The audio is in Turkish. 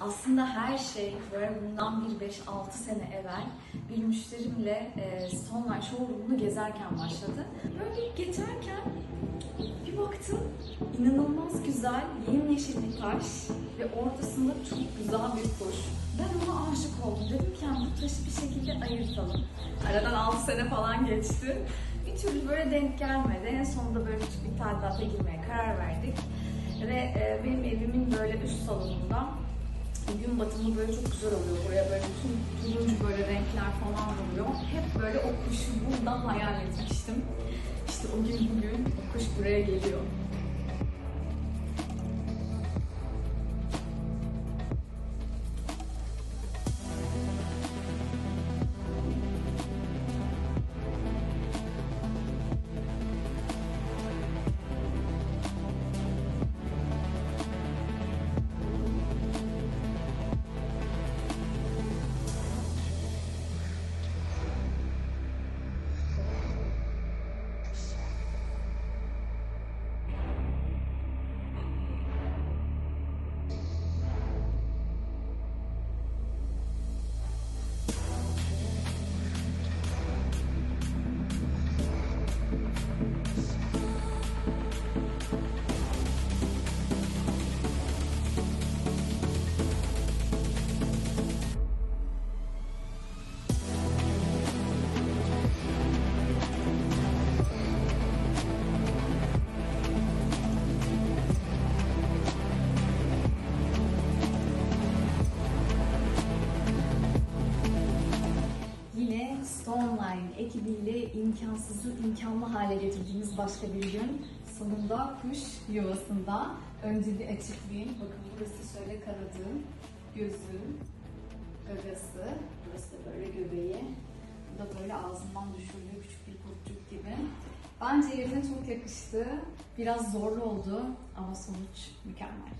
Aslında her şey böyle bundan bir 5-6 sene evvel bir müşterimle e, Stoneline Showroom'unu gezerken başladı. Böyle geçerken bir baktım inanılmaz güzel yemyeşil bir taş ve ortasında çok güzel bir kuş. Ben ona aşık oldum. Dedim ki yani bu taşı bir şekilde ayırtalım. Aradan 6 sene falan geçti. Bir türlü böyle denk gelmedi. En sonunda böyle küçük bir tadilata girmeye karar verdik. Ve e, benim evimin böyle üst salonunda batımı böyle çok güzel oluyor. Buraya böyle bütün turuncu böyle renkler falan oluyor. Hep böyle o kuşu buradan hayal etmiştim. İşte o gün bugün o kuş buraya geliyor. Ekibiyle imkansızı imkanlı hale getirdiğimiz başka bir gün. Sonunda kuş yuvasında. Önce bir açıklayayım. Bakın burası şöyle kanadı, gözü, gagası. Burası da böyle göbeği. Bu da böyle ağzından düşürdüğü küçük bir kurtçuk gibi. Bence yerine çok yakıştı. Biraz zorlu oldu ama sonuç mükemmel.